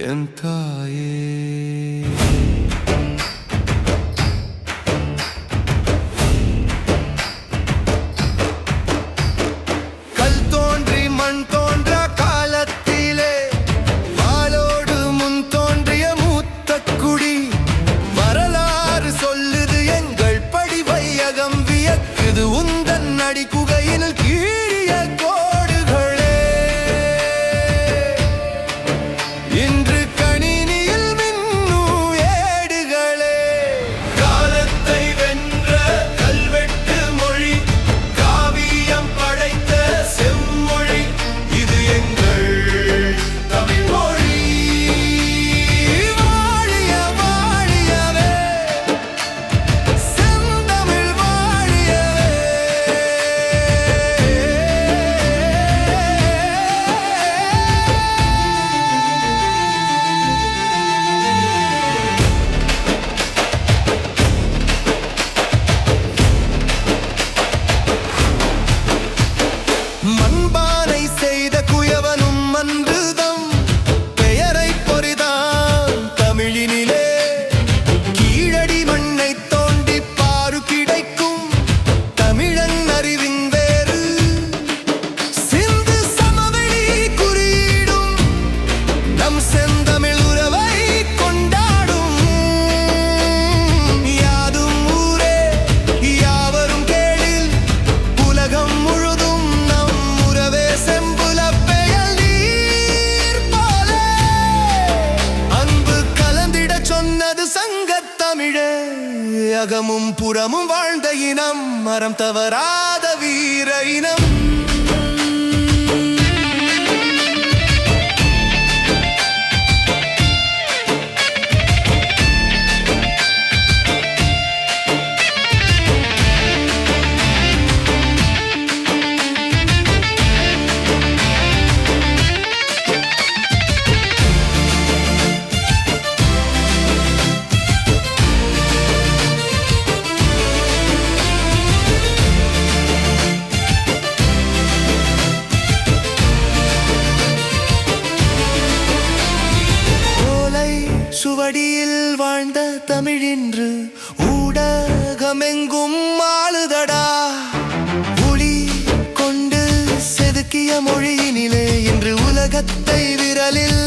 என் தாயே. அகமும் புறமும் வாழ்ந்த இனம் மரம் தவறாத வீர இனம். வாழ்ந்த தமிழின்று ஊடகமெங்கும் ஆளுதடா. ஒளி கொண்டு செதுக்கிய மொழியினிலே இன்று உலகத்தை விரலில்